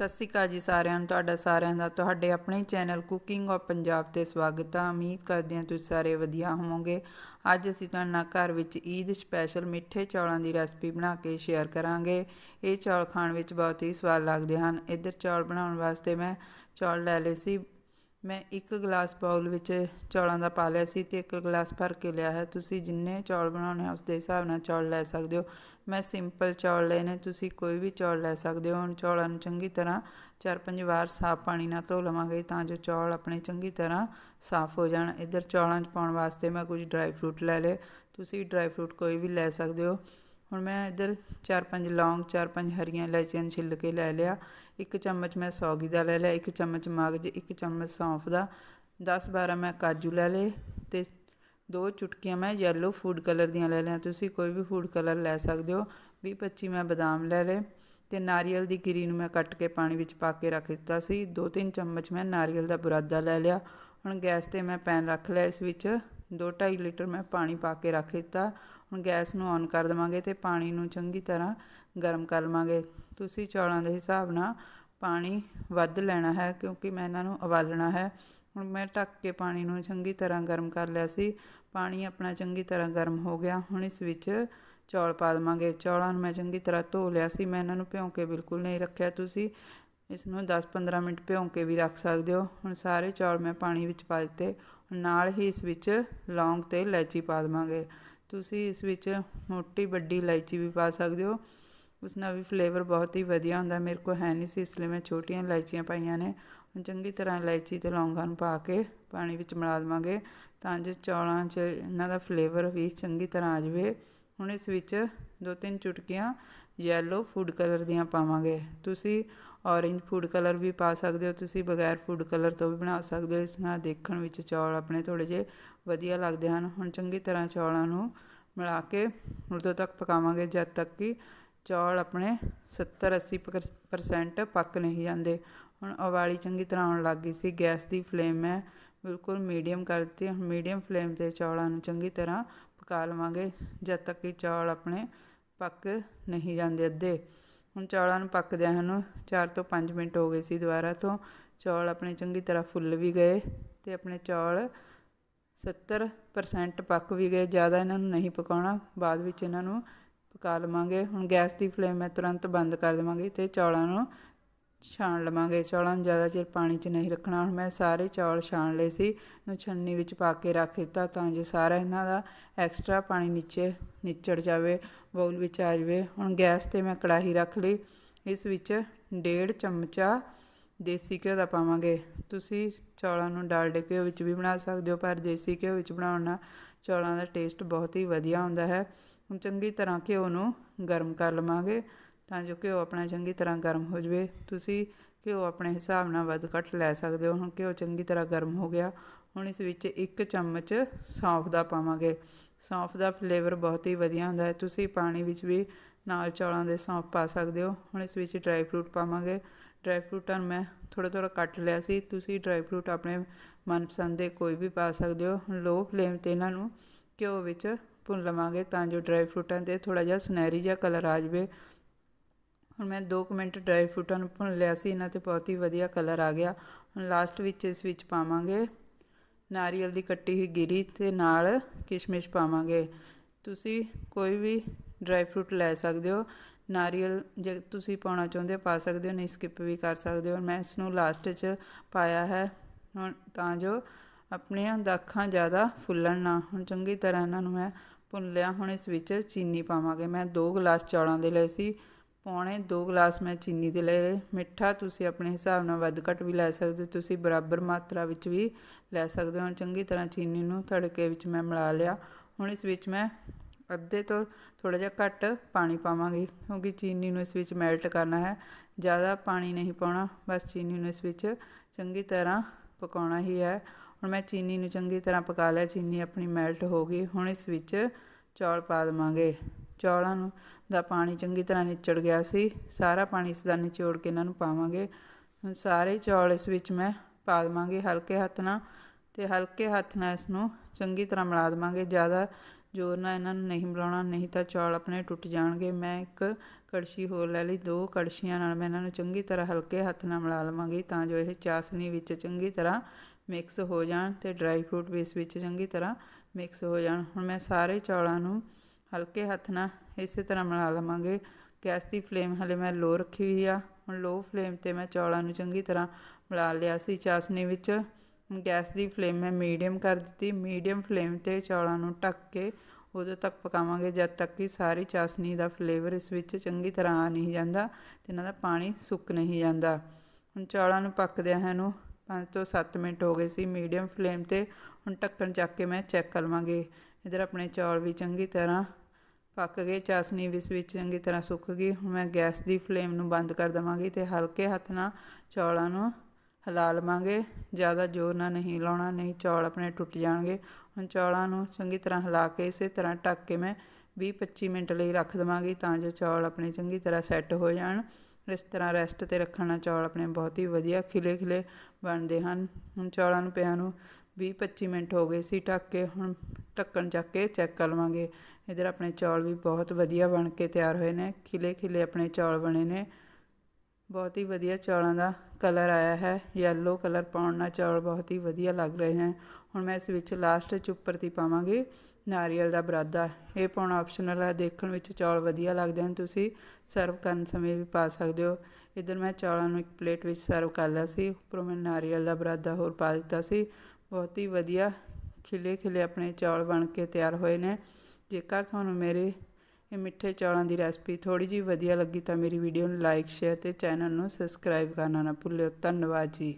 ਸਤਿ ਸ਼੍ਰੀ ਅਕਾਲ ਜੀ ਸਾਰਿਆਂ ਨੂੰ, ਤੁਹਾਡਾ ਸਾਰਿਆਂ ਦਾ, ਤੁਹਾਡੇ ਆਪਣੇ ਚੈਨਲ ਕੁਕਿੰਗ ਆਫ ਪੰਜਾਬ ਤੇ ਸਵਾਗਤ ਹੈ ਉਮੀਦ ਕਰਦੇ ਹਾਂ ਤੁਸੀਂ ਸਾਰੇ ਵਧੀਆ ਹੋਵੋਗੇ। ਅੱਜ ਅਸੀਂ ਤੁਹਾਡੇ ਨਾਲ ਘਰ ਵਿੱਚ ਈਦ ਸਪੈਸ਼ਲ ਮਿੱਠੇ ਚੌਲਾਂ ਦੀ ਰੈਸਪੀ ਬਣਾ ਕੇ ਸ਼ੇਅਰ ਕਰਾਂਗੇ। ਇਹ ਚੌਲ ਖਾਣ ਵਿੱਚ ਬਹੁਤ ਹੀ ਸਵਾਦ ਲੱਗਦੇ ਹਨ। ਇੱਧਰ ਚੌਲ ਬਣਾਉਣ ਵਾਸਤੇ ਮੈਂ ਚੌਲ ਲੈ ਲਏ ਸੀ। ਮੈਂ ਇੱਕ ਗਲਾਸ ਬਾਉਲ ਵਿੱਚ ਚੌਲਾਂ ਦਾ ਪਾ ਲਿਆ ਸੀ ਤੇ ਇੱਕ ਗਲਾਸ ਭਰ ਕੇ ਲਿਆ ਹੈ। ਤੁਸੀਂ ਜਿੰਨੇ ਚੌਲ ਬਣਾਉਣੇ ਆ ਉਸ ਦੇ ਹਿਸਾਬ ਨਾਲ ਚੌਲ ਲੈ ਸਕਦੇ ਹੋ। ਮੈਂ ਸਿੰਪਲ ਚੌਲ ਲਏ ਨੇ, ਤੁਸੀਂ ਕੋਈ ਵੀ ਚੌਲ ਲੈ ਸਕਦੇ ਹੋ। ਹੁਣ ਚੌਲਾਂ ਨੂੰ ਚੰਗੀ ਤਰ੍ਹਾਂ ਚਾਰ ਪੰਜ ਵਾਰ ਸਾਫ਼ ਪਾਣੀ ਨਾਲ ਧੋ ਲਵਾਂਗੇ ਤਾਂ ਜੋ ਚੌਲ ਆਪਣੇ ਚੰਗੀ ਤਰ੍ਹਾਂ ਸਾਫ਼ ਹੋ ਜਾਣ। ਇੱਧਰ ਚੌਲਾਂ 'ਚ ਪਾਉਣ ਵਾਸਤੇ ਮੈਂ ਕੁਝ ਡਰਾਈ ਫਰੂਟ ਲੈ ਲਏ। ਤੁਸੀਂ ਡਰਾਈ ਫਰੂਟ ਕੋਈ ਵੀ ਲੈ ਸਕਦੇ ਹੋ। ਹੁਣ ਮੈਂ ਇੱਧਰ ਚਾਰ ਪੰਜ ਲੌਂਗ, ਚਾਰ ਪੰਜ ਹਰੀਆਂ ਇਲਾਇਚੀਆਂ ਨੂੰ ਛਿੱਲ ਕੇ ਲੈ ਲਿਆ। ਇੱਕ ਚਮਚ ਮੈਂ ਸੌਗੀ ਦਾ ਲੈ ਲਿਆ, ਇੱਕ ਚਮਚ ਮਗਜ ਇੱਕ ਚਮਚ ਸੌਂਫ ਦਾ। 10 12 ਮੈਂ ਕਾਜੂ ਲੈ ਲਏ ਤੇ ਦੋ ਚੁਟਕੀਆਂ ਮੈਂ ਯੈਲੋ ਫੂਡ ਕਲਰ ਦੀਆਂ ਲੈ ਲਿਆ ਤੁਸੀਂ ਕੋਈ ਵੀ ਫੂਡ ਕਲਰ ਲੈ ਸਕਦੇ ਹੋ। 20 25 ਮੈਂ ਬਦਾਮ ਲੈ ਲਏ ਤੇ ਨਾਰੀਅਲ ਦੀ ਗਿਰੀ ਨੂੰ ਮੈਂ ਕੱਟ ਕੇ ਪਾਣੀ ਵਿੱਚ ਪਾ ਕੇ ਰੱਖ ਦਿੱਤਾ ਸੀ। ਦੋ ਤਿੰਨ ਚਮਚ ਮੈਂ ਨਾਰੀਅਲ ਦਾ ਬੁਰਾਦਾ ਲੈ ਲਿਆ। ਹੁਣ ਗੈਸ ਤੇ ਮੈਂ ਪੈਨ ਰੱਖ ਲਿਆ ਇਸ ਵਿੱਚ। 2.5 ਲੀਟਰ ਮੈਂ ਪਾਣੀ ਪਾ ਕੇ ਰੱਖ ਦਿੱਤਾ। ਹੁਣ ਗੈਸ ਨੂੰ ਔਨ ਕਰ ਦੇਵਾਂਗੇ ਤੇ ਪਾਣੀ ਨੂੰ ਚੰਗੀ ਤਰ੍ਹਾਂ ਗਰਮ ਕਰ ਲਵਾਂਗੇ। ਤੁਸੀਂ ਚੌਲਾਂ ਦੇ ਹਿਸਾਬ ਨਾਲ ਪਾਣੀ ਵੱਧ ਲੈਣਾ ਹੈ ਕਿਉਂਕਿ ਮੈਂ ਇਹਨਾਂ ਨੂੰ ਉਬਾਲਣਾ ਹੈ। ਹੁਣ ਮੈਂ ਢੱਕ ਕੇ ਪਾਣੀ ਨੂੰ ਚੰਗੀ ਤਰ੍ਹਾਂ ਗਰਮ ਕਰ ਲਿਆ ਸੀ। ਪਾਣੀ ਆਪਣਾ ਚੰਗੀ ਤਰ੍ਹਾਂ ਗਰਮ ਹੋ ਗਿਆ। ਹੁਣ ਇਸ ਵਿੱਚ ਚੌਲ ਪਾ ਦੇਵਾਂਗੇ। ਚੌਲਾਂ ਨੂੰ ਮੈਂ ਚੰਗੀ ਤਰ੍ਹਾਂ ਧੋ ਲਿਆ ਸੀ। ਮੈਂ ਇਹਨਾਂ ਨੂੰ ਭਿਉਂ ਕੇ ਬਿਲਕੁਲ ਨਹੀਂ ਰੱਖਿਆ। ਤੁਸੀਂ ਇਸ ਨੂੰ 10-15 ਮਿੰਟ ਭਿਉਂ ਕੇ ਵੀ ਰੱਖ ਸਕਦੇ ਹੋ। ਹੁਣ ਸਾਰੇ ਚੌਲ ਮੈਂ ਪਾਣੀ ਵਿੱਚ ਪਾ ਦਿੱਤੇ। ਨਾਲ ਹੀ ਇਸ ਵਿੱਚ ਲੌਂਗ ਤੇ ਇਲਾਇਚੀ ਪਾ ਦੇਵਾਂਗੇ। ਤੁਸੀਂ ਇਸ ਵਿੱਚ ਮੋਟੀ ਵੱਡੀ ਇਲਾਇਚੀ ਵੀ ਪਾ ਸਕਦੇ ਹੋ। ਉਸ ਨਾਲ ਵੀ ਫਲੇਵਰ ਬਹੁਤ ਹੀ ਵਧੀਆ ਹੁੰਦਾ। ਮੇਰੇ ਕੋਲ ਹੈ ਨਹੀਂ ਸੀ, ਇਸ ਲਈ ਮੈਂ ਛੋਟੀਆਂ ਇਲਾਇਚੀਆਂ ਪਾਈਆਂ ਨੇ। ਹੁਣ ਚੰਗੀ ਤਰ੍ਹਾਂ ਇਲਾਇਚੀ ਤੇ ਲੌਂਗਾਂ ਨੂੰ ਪਾ ਕੇ ਪਾਣੀ ਵਿੱਚ ਮਿਲਾ ਦੇਵਾਂਗੇ ਤਾਂ ਜੋ ਚੌਲਾਂ 'ਚ ਇਹਨਾਂ ਦਾ ਫਲੇਵਰ ਵੀ ਚੰਗੀ ਤਰ੍ਹਾਂ ਆ ਜਾਵੇ। ਹੁਣ ਇਸ ਵਿੱਚ ਦੋ ਤਿੰਨ ਚੁਟਕੀਆਂ ਯੈਲੋ ਫੂਡ ਕਲਰ ਦੀਆਂ ਪਾਵਾਂਗੇ। ਤੁਸੀਂ ਔਰੇਂਜ ਫੂਡ ਕਲਰ ਵੀ ਪਾ ਸਕਦੇ ਹੋ, ਤੁਸੀਂ ਬਗੈਰ ਫੂਡ ਕਲਰ ਤੋਂ ਵੀ ਬਣਾ ਸਕਦੇ ਹੋ। ਇਸ ਨਾਲ ਦੇਖਣ ਵਿੱਚ ਚੌਲ ਆਪਣੇ ਥੋੜੇ ਜਿਹੇ ਵਧੀਆ ਲੱਗਦੇ ਹਨ। ਹੁਣ ਚੰਗੀ ਤਰ੍ਹਾਂ ਚੌਲਾਂ ਨੂੰ ਮਿਲਾ ਕੇ ਉਦੋਂ ਤੱਕ ਪਕਾਵਾਂਗੇ, ਜਦ ਤੱਕ ਕਿ ਚੌਲ ਆਪਣੇ 70 80% ਪੱਕ ਨਹੀਂ ਜਾਂਦੇ। ਹੁਣ ਉਬਾਲੀ ਚੰਗੀ ਤਰ੍ਹਾਂ ਆਉਣ ਲੱਗ ਗਈ ਸੀ। ਗੈਸ ਦੀ ਫਲੇਮ ਮੈਂ ਬਿਲਕੁਲ ਮੀਡੀਅਮ ਕਰ ਦਿੱਤੀ। ਹੁਣ ਮੀਡੀਅਮ ਫਲੇਮ ਤੇ ਚੌਲਾਂ ਨੂੰ ਚੰਗੀ ਤਰ੍ਹਾਂ ਪਕਾ ਲਵਾਂਗੇ, ਜਦ ਤੱਕ ਕਿ ਚੌਲ ਆਪਣੇ ਪੱਕ ਨਹੀਂ ਜਾਂਦੇ ਅੱਧੇ। ਹੁਣ ਚੌਲਾਂ ਨੂੰ ਪੱਕਦਿਆਂ ਹਨ 4 ਤੋਂ 5 ਮਿੰਟ ਹੋ ਗਏ ਸੀ ਦੁਬਾਰਾ ਤੋਂ। ਚੌਲ ਆਪਣੇ ਚੰਗੀ ਤਰ੍ਹਾਂ ਫੁੱਲ ਵੀ ਗਏ ਤੇ ਆਪਣੇ ਚੌਲ 70% ਪੱਕ ਵੀ ਗਏ। ਜ਼ਿਆਦਾ ਇਹਨਾਂ ਨੂੰ ਨਹੀਂ ਪਕਾਉਣਾ, ਬਾਅਦ ਵਿੱਚ ਇਹਨਾਂ ਨੂੰ ਪਕਾ ਲਵਾਂਗੇ। ਹੁਣ ਗੈਸ ਦੀ ਫਲੇਮ ਮੈਂ ਤੁਰੰਤ ਬੰਦ ਕਰ ਦੇਵਾਂਗੀ ਤੇ ਚੌਲਾਂ ਨੂੰ ਛਾਣ ਲਵਾਂਗੇ। ਚੌਲਾਂ ਨੂੰ ਜ਼ਿਆਦਾ ਚਿਰ ਪਾਣੀ 'ਚ ਨਹੀਂ ਰੱਖਣਾ। ਹੁਣ ਮੈਂ ਸਾਰੇ ਚੌਲ ਛਾਣ ਲਏ ਸੀ ਨੂੰ ਛੰਨੀ ਵਿੱਚ ਪਾ ਕੇ ਰੱਖ ਦਿੱਤਾ ਤਾਂ ਜੋ ਸਾਰਾ ਇਹਨਾਂ ਦਾ ਐਕਸਟਰਾ ਪਾਣੀ ਨੀਚੇ ਨਿਚੜ ਜਾਵੇ ਬਾਉਲ ਵਿੱਚ ਆ ਜਾਵੇ। ਹੁਣ ਗੈਸ ਤੇ ਮੈਂ ਕੜਾਹੀ ਰੱਖ ਲਈ। ਇਸ ਵਿੱਚ ਡੇਢ ਚਮਚਾ ਦੇਸੀ ਘਿਓ ਦਾ ਪਾਵਾਂਗੇ। ਤੁਸੀਂ ਚੌਲਾਂ ਨੂੰ ਡਾਲਡੇ ਘਿਓ ਵਿੱਚ ਵੀ ਬਣਾ ਸਕਦੇ ਹੋ, ਪਰ ਦੇਸੀ ਘਿਓ ਵਿੱਚ ਬਣਾਉਣ ਨਾਲ ਚੌਲਾਂ ਦਾ ਟੇਸਟ ਬਹੁਤ ਹੀ ਵਧੀਆ ਹੁੰਦਾ ਹੈ। ਹੁਣ ਚੰਗੀ ਤਰ੍ਹਾਂ ਘਿਓ ਨੂੰ ਗਰਮ ਕਰ ਲਵਾਂਗੇ। ਤਾਂ ਜੋ ਘਿਓ ਆਪਣਾ ਚੰਗੀ ਤਰ੍ਹਾਂ ਗਰਮ ਹੋ ਜਾਵੇ। ਤੁਸੀਂ ਘਿਓ ਆਪਣੇ ਹਿਸਾਬ ਨਾਲ ਵੱਧ ਘੱਟ ਲੈ ਸਕਦੇ ਹੋ। ਹੁਣ ਘਿਓ ਚੰਗੀ ਤਰ੍ਹਾਂ ਗਰਮ ਹੋ ਗਿਆ। ਹੁਣ ਇਸ ਵਿੱਚ ਇੱਕ ਚਮਚ ਸੌਂਫ ਦਾ ਪਾਵਾਂਗੇ। ਸੌਂਫ ਦਾ ਫਲੇਵਰ ਬਹੁਤ ਹੀ ਵਧੀਆ ਹੁੰਦਾ ਹੈ। ਤੁਸੀਂ ਪਾਣੀ ਵਿੱਚ ਵੀ ਨਾਲ ਚੌਲਾਂ ਦੇ ਸੌਂਫ ਪਾ ਸਕਦੇ ਹੋ। ਹੁਣ ਇਸ ਵਿੱਚ ਡਰਾਈ ਫਰੂਟ ਪਾਵਾਂਗੇ। ਡਰਾਈ ਫਰੂਟਾਂ ਨੂੰ ਮੈਂ ਥੋੜਾ ਥੋੜਾ ਕੱਟ ਲਿਆ ਸੀ। ਤੁਸੀਂ ਡਰਾਈ ਫਰੂਟ ਆਪਣੇ ਮਨਪਸੰਦ ਦੇ ਕੋਈ ਵੀ ਪਾ ਸਕਦੇ ਹੋ। ਲੋ ਫਲੇਮ ਤੇ ਇਹਨਾਂ ਨੂੰ ਘਿਓ ਵਿੱਚ ਭੁੰਨ ਲਵਾਂਗੇ ਤਾਂ ਜੋ ਡਰਾਈ ਫਰੂਟਾਂ ਤੇ ਥੋੜਾ ਜਿਹਾ ਸੁਨਹਿਰੀ ਜਿਹਾ ਕਲਰ ਆ ਜਾਵੇ। ਹੁਣ ਮੈਂ 2 ਮਿੰਟ ਡਰਾਈ ਫਰੂਟਾਂ ਨੂੰ ਭੁੰਨ ਲਿਆ ਸੀ, ਇਹਨਾਂ ਤੇ ਬਹੁਤ ਹੀ ਵਧੀਆ ਕਲਰ ਆ ਗਿਆ। ਹੁਣ ਲਾਸਟ ਵਿੱਚ ਇਸ ਵਿੱਚ ਪਾਵਾਂਗੇ ਨਾਰੀਅਲ ਦੀ ਕੱਟੀ ਹੋਈ ਗਿਰੀ ਤੇ ਨਾਲ ਕਿਸ਼ਮਿਸ਼ ਪਾਵਾਂਗੇ। ਤੁਸੀਂ ਕੋਈ ਵੀ ਡਰਾਈ ਫਰੂਟ ਲੈ ਸਕਦੇ ਹੋ। ਨਾਰੀਅਲ ਜੇ ਤੁਸੀਂ ਪਾਉਣਾ ਚਾਹੁੰਦੇ ਹੋ, ਪਾ ਸਕਦੇ ਹੋ, ਨਹੀਂ ਸਕਿਪ ਵੀ ਕਰ ਸਕਦੇ ਹੋ। ਮੈਂ ਇਸ ਨੂੰ ਲਾਸਟ 'ਚ ਪਾਇਆ ਹੈ। ਹੁਣ ਤਾਂ ਜੋ ਆਪਣੀਆਂ ਦਾਖਾਂ ਜ਼ਿਆਦਾ ਫੁੱਲਣ ਨਾ। ਹੁਣ ਚੰਗੀ ਤਰ੍ਹਾਂ ਇਹਨਾਂ ਨੂੰ ਮੈਂ ਭੁੰਨ ਲਿਆ। ਹੁਣ ਇਸ ਵਿੱਚ ਚੀਨੀ ਪਾਵਾਂਗੇ। ਮੈਂ 2 ਗਲਾਸ ਚੌਲਾਂ ਦੇ ਲਏ ਸੀ। ਪੌਣੇ 2 ਗਲਾਸ ਮੈਂ ਚੀਨੀ ਦੇ ਲਏ ਮਿੱਠਾ ਤੁਸੀਂ ਆਪਣੇ ਹਿਸਾਬ ਨਾਲ ਵੱਧ ਘੱਟ ਵੀ ਲੈ ਸਕਦੇ ਹੋ। ਤੁਸੀਂ ਬਰਾਬਰ ਮਾਤਰਾ ਵਿੱਚ ਵੀ ਲੈ ਸਕਦੇ ਹੋ। ਚੰਗੀ ਤਰ੍ਹਾਂ ਚੀਨੀ ਨੂੰ ਤੜਕੇ ਵਿੱਚ ਮੈਂ ਮਿਲਾ ਲਿਆ। ਹੁਣ ਇਸ ਵਿੱਚ ਮੈਂ ਅੱਧੇ ਤੋਂ ਥੋੜਾ ਜਿਹਾ ਘੱਟ ਪਾਣੀ ਪਾਵਾਂਗੀ ਕਿਉਂਕਿ ਚੀਨੀ ਨੂੰ ਇਸ ਵਿੱਚ ਮੈਲਟ ਕਰਨਾ ਹੈ। ਜ਼ਿਆਦਾ ਪਾਣੀ ਨਹੀਂ ਪਾਉਣਾ। ਬਸ ਚੀਨੀ ਨੂੰ ਇਸ ਵਿੱਚ ਚੰਗੀ ਤਰ੍ਹਾਂ ਪਕਾਉਣਾ ਹੀ ਹੈ। ਹੁਣ ਮੈਂ ਚੀਨੀ ਨੂੰ ਚੰਗੀ ਤਰ੍ਹਾਂ ਪਕਾ ਲਿਆ। ਚੀਨੀ ਆਪਣੀ ਮੈਲਟ ਹੋ ਗਈ। ਹੁਣ ਇਸ ਵਿੱਚ ਚੌਲ ਪਾ ਦਵਾਂਗੇ। ਚੌਲਾਂ ਨੂੰ ਦਾ ਪਾਣੀ ਚੰਗੀ ਤਰ੍ਹਾਂ ਨਿਚੜ ਗਿਆ ਸੀ। ਸਾਰਾ ਪਾਣੀ ਇਸ ਦਾ ਨਿਚੋੜ ਕੇ ਇਹਨਾਂ ਨੂੰ ਪਾਵਾਂਗੇ। ਹੁਣ ਸਾਰੇ ਚੌਲ ਇਸ ਵਿੱਚ ਮੈਂ ਪਾ ਦਵਾਂਗੇ ਹਲਕੇ ਹੱਥ ਨਾਲ ਤੇ ਹਲਕੇ ਹੱਥ ਨਾਲ ਇਸ ਨੂੰ ਚੰਗੀ ਤਰ੍ਹਾਂ ਮਿਲਾ ਦਵਾਂਗੇ। ਜ਼ਿਆਦਾ ਜ਼ੋਰ ਨਾਲ ਇਹਨਾਂ ਨੂੰ ਨਹੀਂ ਮਿਲਾਉਣਾ, ਨਹੀਂ ਤਾਂ ਚੌਲ ਆਪਣੇ ਟੁੱਟ ਜਾਣਗੇ। ਮੈਂ ਇੱਕ ਕੜਛੀ ਹੋਰ ਲੈ ਲਈ, ਦੋ ਕੜਛੀਆਂ ਨਾਲ ਮੈਂ ਇਹਨਾਂ ਨੂੰ ਚੰਗੀ ਤਰ੍ਹਾਂ ਹਲਕੇ ਹੱਥ ਨਾਲ ਮਿਲਾ ਲਵਾਂਗੀ ਤਾਂ ਜੋ ਇਹ ਚਾਸਨੀ ਵਿੱਚ ਚੰਗੀ ਤਰ੍ਹਾਂ ਮਿਕਸ ਹੋ ਜਾਣ ਤੇ ਡਰਾਈ ਫਰੂਟ ਵੀ ਇਸ ਵਿੱਚ ਚੰਗੀ ਤਰ੍ਹਾਂ ਮਿਕਸ ਹੋ ਜਾਣ। ਹੁਣ ਮੈਂ ਸਾਰੇ ਚੌਲਾਂ ਨੂੰ ਹਲਕੇ ਹੱਥ ਨਾਲ ਇਸੇ ਤਰ੍ਹਾਂ ਮਿਲਾ ਲਵਾਂਗੇ। ਗੈਸ ਦੀ ਫਲੇਮ ਹਲੇ ਮੈਂ ਲੋ ਰੱਖੀ ਹੋਈ ਆ। ਹੁਣ ਲੋ ਫਲੇਮ ਤੇ ਮੈਂ ਚੌਲਾਂ ਨੂੰ ਚੰਗੀ ਤਰ੍ਹਾਂ ਮਿਲਾ ਲਿਆ ਸੀ ਚਾਸਨੀ ਵਿੱਚ। ਗੈਸ ਦੀ ਫਲੇਮ ਮੈਂ ਮੀਡੀਅਮ ਕਰ ਦਿੱਤੀ। ਮੀਡੀਅਮ ਫਲੇਮ ਤੇ ਚੌਲਾਂ ਨੂੰ ਢੱਕ ਕੇ ਉਦੋਂ ਤੱਕ ਪਕਾਵਾਂਗੇ ਜਦ ਤੱਕ ਕਿ ਸਾਰੀ ਚਾਸਨੀ ਦਾ ਫਲੇਵਰ ਇਸ ਵਿੱਚ ਚੰਗੀ ਤਰ੍ਹਾਂ ਆ ਨਹੀਂ ਜਾਂਦਾ ਤੇ ਇਹਨਾਂ ਦਾ ਪਾਣੀ ਸੁੱਕ ਨਹੀਂ ਜਾਂਦਾ। ਹੁਣ ਚੌਲਾਂ ਨੂੰ ਪੱਕਦਿਆਂ ਹਨ ਨੂੰ 5 ਤੋਂ 7 ਮਿੰਟ ਹੋ ਗਏ ਸੀ ਮੀਡੀਅਮ ਫਲੇਮ ਤੇ। ਹੁਣ ਢੱਕਣ ਚੱਕ ਕੇ ਮੈਂ ਚੈੱਕ ਕਰ ਲਵਾਂਗੇ ਇਧਰ ਆਪਣੇ ਚੌਲ ਵੀ ਚੰਗੀ ਤਰ੍ਹਾਂ ਪੱਕ ਗਏ, ਚਾਸਨੀ ਇਸ ਵਿੱਚ ਚੰਗੀ ਤਰ੍ਹਾਂ ਸੁੱਕ ਗਈ। ਹੁਣ ਮੈਂ ਗੈਸ ਦੀ ਫਲੇਮ ਨੂੰ ਬੰਦ ਕਰ ਦੇਵਾਂਗੀ ਤੇ ਹਲਕੇ ਹੱਥ ਨਾਲ ਚੌਲਾਂ ਨੂੰ ਹਿਲਾ ਲਵਾਂਗੇ। ਜ਼ਿਆਦਾ ਜ਼ੋਰ ਨਾਲ ਨਹੀਂ ਲਾਉਣਾ, ਨਹੀਂ ਚੌਲ ਆਪਣੇ ਟੁੱਟ ਜਾਣਗੇ। ਹੁਣ ਚੌਲਾਂ ਨੂੰ ਚੰਗੀ ਤਰ੍ਹਾਂ ਹਿਲਾ ਕੇ ਇਸੇ ਤਰ੍ਹਾਂ ਢੱਕ ਕੇ ਮੈਂ 20-25 ਮਿੰਟ ਲਈ ਰੱਖ ਦੇਵਾਂਗੀ ਤਾਂ ਜੋ ਚੌਲ ਆਪਣੇ ਚੰਗੀ ਤਰ੍ਹਾਂ ਸੈੱਟ ਹੋ ਜਾਣ। ਇਸ ਤਰ੍ਹਾਂ ਰੈਸਟ ਤੇ ਰੱਖਣ ਨਾਲ ਚੌਲ ਆਪਣੇ ਬਹੁਤ ਹੀ ਵਧੀਆ ਖਿਲੇ ਖਿਲੇ ਬਣਦੇ ਹਨ। ਹੁਣ ਚੌਲਾਂ ਨੂੰ ਪਿਆ ਨੂੰ 20-25 ਮਿੰਟ ਹੋ ਗਏ ਸੀ ਢੱਕ ਕੇ, ਹੁਣ ਢੱਕਣ ਚੱਕ ਕੇ ਚੈੱਕ ਕਰ ਲਵਾਂਗੇ। ਇਧਰ ਆਪਣੇ ਚੌਲ ਵੀ ਬਹੁਤ ਵਧੀਆ ਬਣ ਕੇ ਤਿਆਰ ਹੋਏ ਨੇ, ਖਿਲੇ ਖਿਲੇ ਆਪਣੇ ਚੌਲ ਬਣੇ ਨੇ। ਬਹੁਤ ਹੀ ਵਧੀਆ ਚੌਲਾਂ ਦਾ ਕਲਰ ਆਇਆ ਹੈ ਯੈਲੋ ਕਲਰ ਪਾਉਣ ਨਾਲ ਚੌਲ ਬਹੁਤ ਹੀ ਵਧੀਆ ਲੱਗ ਰਹੇ ਹਨ ਹੁਣ ਮੈਂ ਇਸ ਵਿੱਚ ਲਾਸਟ ਚ ਉੱਪਰ ਦੀ ਪਾਵਾਂਗੀ, ਨਾਰੀਅਲ ਦਾ ਬਰਾਦਾ। ਇਹ ਪਾਉਣਾ ਆਪਸ਼ਨਲ ਹੈ, ਦੇਖਣ ਵਿੱਚ ਚੌਲ ਵਧੀਆ ਲੱਗਦੇ ਹਨ, ਤੁਸੀਂ ਸਰਵ ਕਰਨ ਸਮੇਂ ਵੀ ਪਾ ਸਕਦੇ ਹੋ। ਇਧਰ ਮੈਂ ਚੌਲਾਂ ਨੂੰ ਇੱਕ ਪਲੇਟ ਵਿੱਚ ਸਰਵ ਕਰ ਲਿਆ ਸੀ, ਉੱਪਰੋਂ ਮੈਂ ਨਾਰੀਅਲ ਦਾ ਬਰਾਦਾ ਹੋਰ ਪਾ ਦਿੱਤਾ ਸੀ। ਬਹੁਤ ਹੀ ਵਧੀਆ ਖਿਲੇ ਖਿਲੇ ਆਪਣੇ ਚੌਲ ਬਣ ਕੇ ਤਿਆਰ ਹੋਏ ਨੇ। ਜੇਕਰ ਤੁਹਾਨੂੰ ਮੇਰੇ ਇਹ ਮਿੱਠੇ ਚੌਲਾਂ ਦੀ ਰੈਸਪੀ ਥੋੜੀ ਜਿਹੀ ਵਧੀਆ ਲੱਗੀ ਤਾਂ ਮੇਰੀ ਵੀਡੀਓ ਨੂੰ ਲਾਈਕ, ਸ਼ੇਅਰ ਤੇ ਚੈਨਲ ਨੂੰ ਸਬਸਕ੍ਰਾਈਬ ਕਰਨਾ ਨਾ ਭੁੱਲਿਓ। ਧੰਨਵਾਦ ਜੀ।